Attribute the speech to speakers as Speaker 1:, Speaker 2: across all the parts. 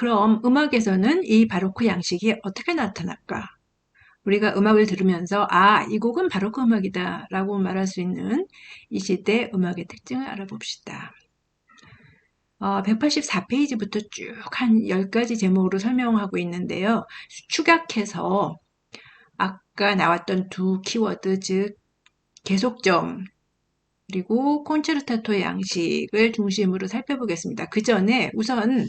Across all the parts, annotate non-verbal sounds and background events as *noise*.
Speaker 1: 그럼 음악에서는 이 바로크 양식이 어떻게 나타날까? 우리가 음악을 들으면서 아, 이 곡은 바로크 음악이다 라고 말할 수 있는 이 시대 음악의 특징을 알아봅시다. 어, 184페이지부터 쭉 한 10가지 제목으로 설명하고 있는데요. 축약해서 아까 나왔던 두 키워드, 즉 계속점 그리고 콘체르타토의 양식을 중심으로 살펴보겠습니다. 그 전에 우선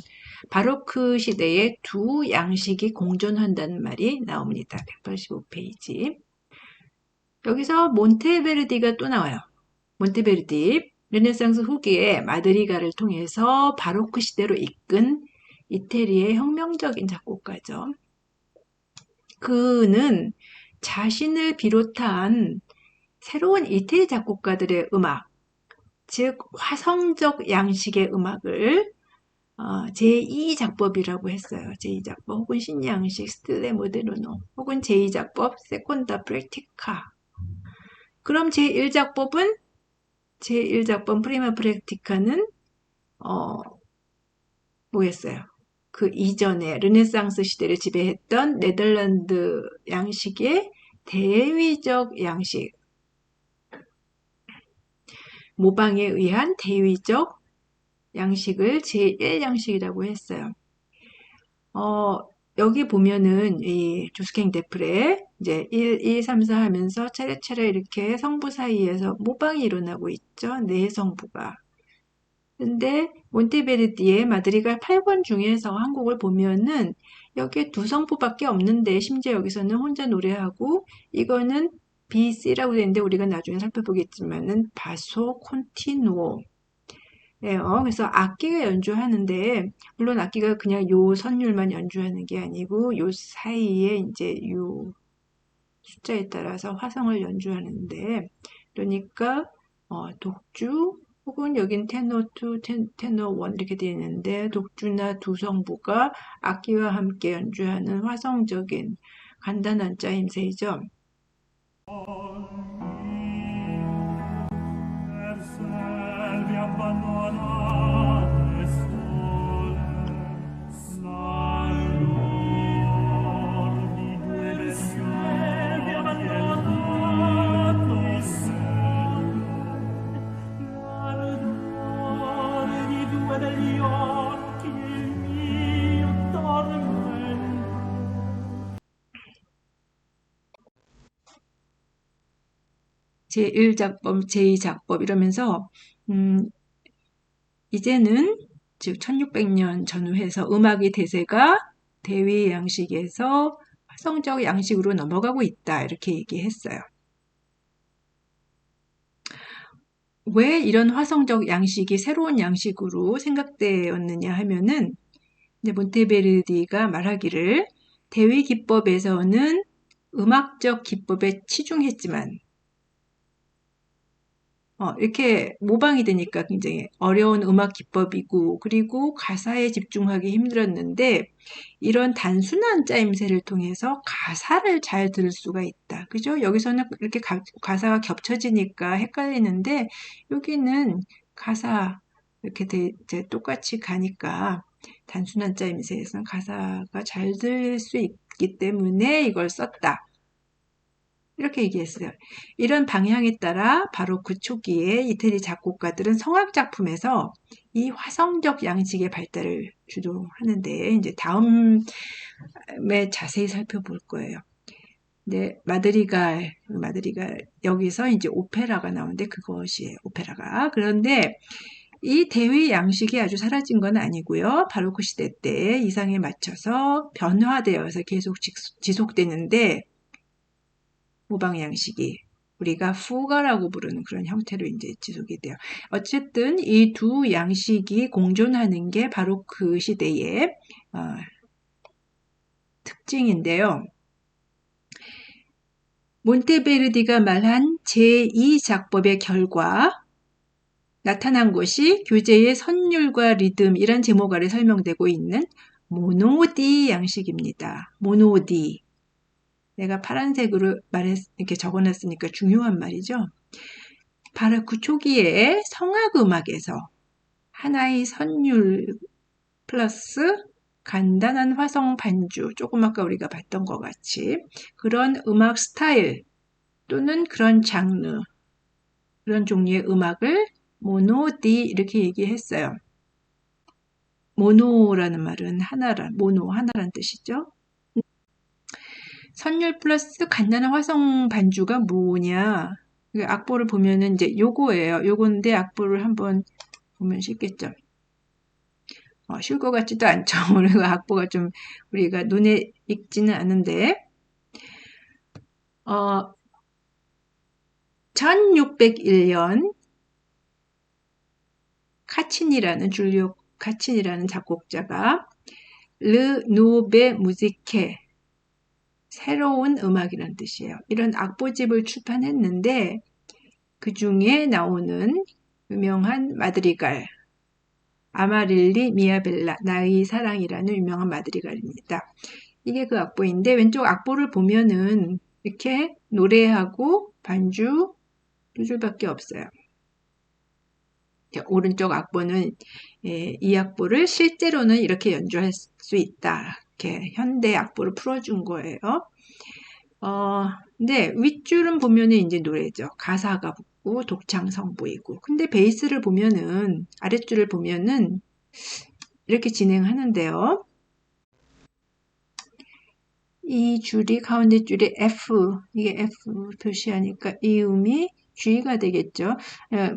Speaker 1: 바로크 시대에 두 양식이 공존한다는 말이 나옵니다. 185페이지. 여기서 몬테베르디가 또 나와요. 몬테베르디, 르네상스 후기에 마드리가를 통해서 바로크 시대로 이끈 이태리의 혁명적인 작곡가죠. 그는 자신을 비롯한 새로운 이태리 작곡가들의 음악, 즉 화성적 양식의 음악을 어, 제2작법이라고 했어요. 제2작법. 혹은 신양식 스틸레 모데르노. 혹은 제2작법 세콘다 프렉티카. 그럼 제1작법은? 제1작법 프리마 프렉티카는 어, 뭐였어요? 그 이전에 르네상스 시대를 지배했던 네덜란드 양식의 대위적 양식. 모방에 의한 대위적 양식을 제1양식이라고 했어요. 어, 여기 보면은 이 조스캥 데프레 이제 1, 2, 3, 4 하면서 차례차례 이렇게 성부 사이에서 모방이 일어나고 있죠. 네 성부가. 근데 몬테베르디의 마드리갈 8권 중에서 한 곡을 보면은 여기에 두 성부밖에 없는데 심지어 여기서는 혼자 노래하고 이거는 BC라고 되는데 우리가 나중에 살펴보겠지만은 바소 콘티누오 예요. 그래서 악기가 연주하는데 물론 악기가 그냥 요 선율만 연주하는 게 아니고 요 사이에 이제 요 숫자에 따라서 화성을 연주하는데 그러니까 어, 독주 혹은 여긴 테너 2, 테너 1 이렇게 되어 있는데 독주나 두 성부가 악기와 함께 연주하는 화성적인 간단한 짜임새이죠. 제1작법, 제2작법 이러면서 음, 이제는 즉 1600년 전후해서 음악의 대세가 대위 양식에서 화성적 양식으로 넘어가고 있다 이렇게 얘기했어요. 왜 이런 화성적 양식이 새로운 양식으로 생각되었느냐 하면은 몬테베르디가 말하기를 대위 기법에서는 음악적 기법에 치중했지만 어, 이렇게 모방이 되니까 굉장히 어려운 음악 기법이고 그리고 가사에 집중하기 힘들었는데 이런 단순한 짜임새를 통해서 가사를 잘 들을 수가 있다. 그죠? 여기서는 이렇게 가, 가사가 겹쳐지니까 헷갈리는데 여기는 가사 이렇게 돼, 이제 똑같이 가니까 단순한 짜임새에서는 가사가 잘 들릴 수 있기 때문에 이걸 썼다. 이렇게 얘기했어요. 이런 방향에 따라 바로 그 초기에 이태리 작곡가들은 성악 작품에서 이 화성적 양식의 발달을 주도하는데 이제 다음에 자세히 살펴볼 거예요. 네, 마드리갈, 마드리갈 여기서 이제 오페라가 나오는데 그것이 오페라가 그런데 이 대위 양식이 아주 사라진 건 아니고요. 바로크 시대 때 이상에 맞춰서 변화되어서 계속 지속되는데 모방 양식이 우리가 후가라고 부르는 그런 형태로 이제 지속이 돼요. 어쨌든 이 두 양식이 공존하는 게 바로 그 시대의 어, 특징인데요. 몬테베르디가 말한 제2작법의 결과 나타난 것이 교재의 선율과 리듬 이란 제목 아래 설명되고 있는 모노디 양식입니다. 모노디 내가 파란색으로 말했, 이렇게 적어놨으니까 중요한 말이죠. 바로 그 초기에 성악 음악에서 하나의 선율 플러스 간단한 화성 반주, 조금 아까 우리가 봤던 것 같이 그런 음악 스타일 또는 그런 장르, 그런 종류의 음악을 모노디 이렇게 얘기했어요. 모노라는 말은 하나란, 모노, 하나란 뜻이죠. 선율 플러스 간단한 화성 반주가 뭐냐? 악보를 보면은 이제 요거예요. 요건데 악보를 한번 보면 쉽겠죠. 어, 쉬울 것 같지도 않죠. *laughs* 그리고 악보가 좀 우리가 눈에 익지는 않은데, 어, 1601년 카친이라는 줄리오 카친이라는 작곡자가 르 노베 무지케 새로운 음악이라는 뜻이에요. 이런 악보집을 출판했는데 그 중에 나오는 유명한 마드리갈 아마릴리 미아벨라 나의 사랑이라는 유명한 마드리갈입니다. 이게 그 악보인데 왼쪽 악보를 보면은 이렇게 노래하고 반주 두 줄밖에 없어요. 오른쪽 악보는 예, 이 악보를 실제로는 이렇게 연주할 수 있다. 이렇게 현대 악보를 풀어준 거예요. 어, 근데 윗줄은 보면은 이제 노래죠. 가사가 붙고 독창성 보이고. 근데 베이스를 보면은 아랫줄을 보면은 이렇게 진행하는데요. 이 줄이 가운데 줄이 F 이게 F 표시하니까 이 음이 G가 되겠죠. 예,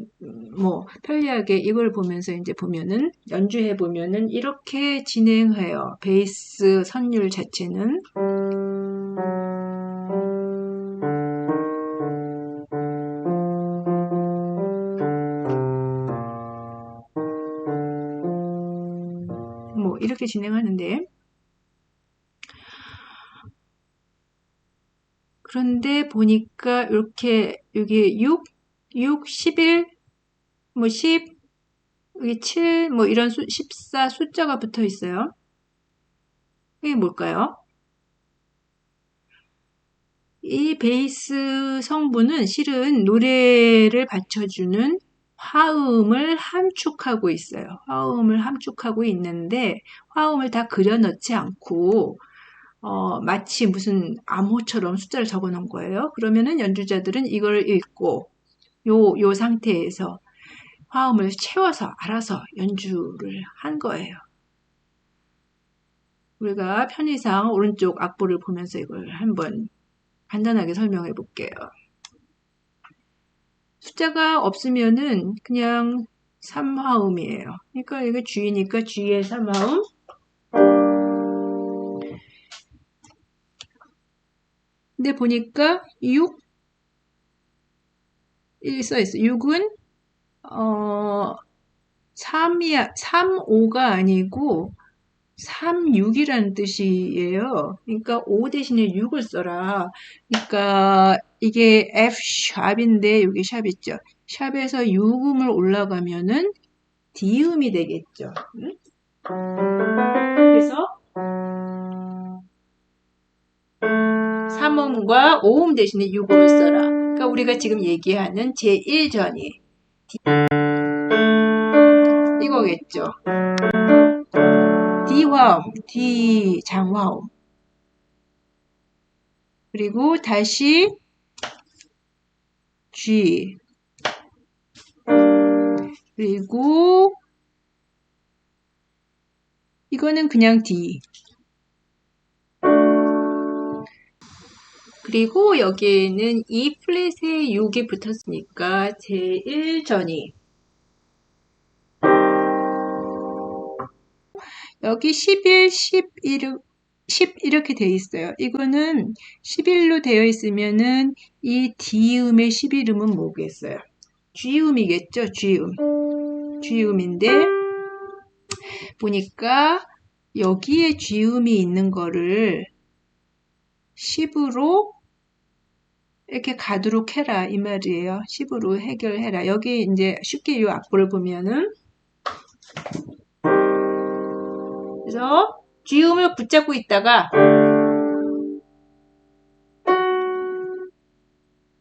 Speaker 1: 뭐 편리하게 이걸 보면서 이제 보면은 연주해 보면은 이렇게 진행해요. 베이스 선율 자체는 뭐 이렇게 진행하는데 그런데 보니까 이렇게 여기 6, 6, 11, 뭐 10, 여기 7, 뭐 이런 수, 14 숫자가 붙어 있어요. 이게 뭘까요? 이 베이스 성분은 실은 노래를 받쳐주는 화음을 함축하고 있어요. 화음을 함축하고 있는데 화음을 다 그려 넣지 않고 어, 마치 무슨 암호처럼 숫자를 적어 놓은 거예요. 그러면은 연주자들은 이걸 읽고 요, 요 상태에서 화음을 채워서 알아서 연주를 한 거예요. 우리가 편의상 오른쪽 악보를 보면서 이걸 한번 간단하게 설명해 볼게요. 숫자가 없으면은 그냥 3화음이에요. 그러니까 이게 G니까 G의 3화음 근데 보니까 6 여기 써있어. 6은 어 3이 3, 5가 아니고 3, 6이라는 뜻이에요. 그러니까 5 대신에 6을 써라. 그러니까 이게 F 샵인데 여기 샵 있죠. 샵에서 6음을 올라가면은 D음이 되겠죠. 응? 그래서 3음과 5음 대신에 6음을 써라. 그러니까 우리가 지금 얘기하는 제1전이 이거겠죠. D화음, D 장화음. 그리고 다시 G. 그리고 이거는 그냥 D. 그리고 여기에는 이 플랫에 6이 붙었으니까 제1전이 여기 11, 11, 10 이렇게 되어 있어요. 이거는 11로 되어 있으면은 이 D음의 11음은 뭐겠어요? G음이겠죠? G음. G음인데 보니까 여기에 G음이 있는 거를 10으로 이렇게 가도록 해라 이 말이에요. 10으로 해결해라. 여기 이제 쉽게 이 악보를 보면은 그래서 G음을 붙잡고 있다가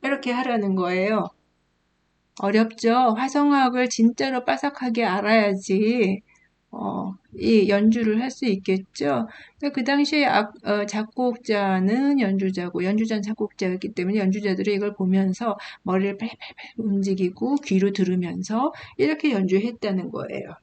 Speaker 1: 이렇게 하라는 거예요. 어렵죠? 화성학을 진짜로 빠삭하게 알아야지 어, 이 연주를 할 수 있겠죠. 그 당시에 악, 어, 작곡자는 연주자고 연주자는 작곡자였기 때문에 연주자들이 이걸 보면서 머리를 팔팔팔 움직이고 귀로 들으면서 이렇게 연주했다는 거예요.